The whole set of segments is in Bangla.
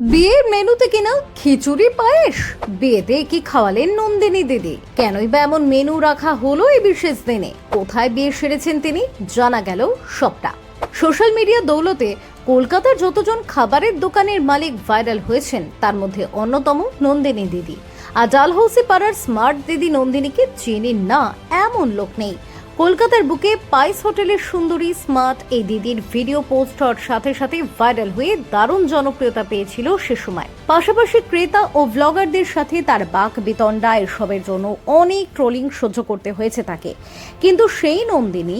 বিয়ের মেনুতে কিনা খিচুড়ি, পায়েস। বিয়েতে কি খাওয়ালেন নন্দিনী দিদি? কেনই বা এমন মেনু রাখা হলো এই বিশেষ দিনে? কোথায় বিয়ে সেরেছেন তিনি? জানা গেল সবটা। সোশ্যাল মিডিয়া দৌলতে কলকাতার যতজন খাবারের দোকানের মালিক ভাইরাল হয়েছেন, তার মধ্যে অন্যতম নন্দিনী দিদি। আর ডালহৌসি পাড়ার স্মার্ট দিদি নন্দিনীকে চেনেন না, এমন লোক নেই। কলকাতার বুকে পাইস হোটেলের সুন্দরী স্মার্ট এই দিদির ভিডিও পোস্ট হওয়ার সাথে সাথে ভাইরাল হয়ে দারুণ জনপ্রিয়তা পেয়েছিল সে সময়। পাশাপাশি ক্রেতা ও ব্লগারদের সাথে তার বাক বিতণ্ডা এসবের জন্য অনেক ট্রোলিং সহ্য করতে হয়েছে তাকে। কিন্তু সেই নন্দিনী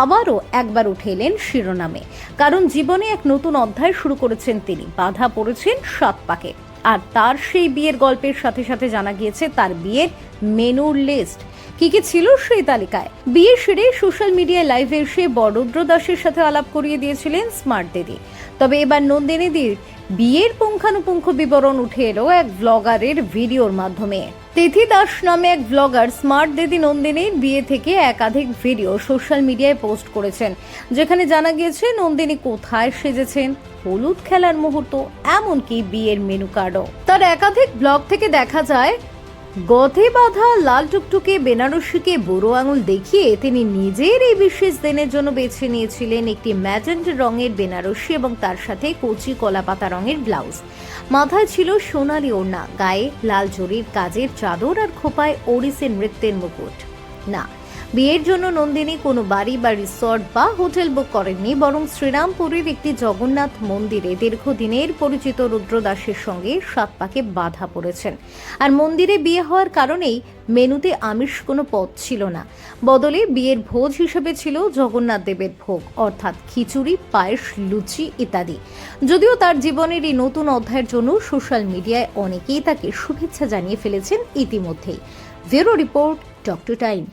আবারও একবার উঠে এলেন শিরোনামে। কারণ জীবনে এক নতুন অধ্যায় শুরু করেছেন তিনি। বাধা পড়েছেন সাত পাকে। আর তার সেই বিয়ের গল্পের সাথে সাথে জানা গিয়েছে তার বিয়ের মেনুর লিস্ট কি কি ছিল সেই তালিকায়? বিয়ে সেরে সোশ্যাল মিডিয়ায় লাইভে এসে বড়রুদ্র দাসের সাথে আলাপ করিয়ে দিয়েছিলেন স্মার্ট দিদি। তবে এবার নন্দিনীদির বিয়ের পুঙ্খানুপুঙ্খ বিবরণ উঠে এলো এক ব্লগারের ভিডিওর মাধ্যমে। তিথি দাস নামে এক ব্লগার স্মার্ট দিদি নন্দিনীর বিয়ে থেকে একাধিক ভিডিও সোশ্যাল মিডিয়ায় পোস্ট করেছেন, যেখানে জানা গিয়েছে নন্দিনী কোথায় সেজেছেন, হলুদ খেলার মুহূর্ত, এমনকি বিয়ের মেনু কার্ডও। তার একাধিক ব্লগ থেকে দেখা যায় গথে বাঁধা, লাল টুকটুকে, বেনারসিকে বুড়ো আঙুল দেখিয়ে তিনি নিজের এই বিশেষ দিনের জন্য বেছে নিয়েছিলেন একটি ম্যাজেন্ট রঙের বেনারসি এবং তার সাথে কচি কলাপাতা রঙের ব্লাউজ। মাথায় ছিল সোনালি ওড়না, গায়ে লাল জরির কাজের চাদর আর খোপায় ওড়িসে নৃত্যের মুকুট। না বিয়ের জন্য নন্দিনী কোনো বাড়ি বা রিসর্ট বা হোটেল বুক করেননি, বরং শ্রীরামপুরের একটি জগন্নাথ মন্দিরে দীর্ঘদিনের পরিচিত রুদ্রদাসের সঙ্গে সাত পাকে বাধা পড়েছেন। আর মন্দিরে বিয়ে হওয়ার কারণেই মেনুতে আমিষ কোনো পদ ছিল না। বদলে বিয়ের ভোজ হিসেবে ছিল জগন্নাথ দেবের ভোগ, অর্থাৎ খিচুড়ি, পায়েস, লুচি ইত্যাদি। যদিও তার জীবনের এই নতুন অধ্যায়ের জন্য সোশ্যাল মিডিয়ায় অনেকেই তাকে শুভেচ্ছা জানিয়ে ফেলেছেন ইতিমধ্যেই। Bureau report, doctor time.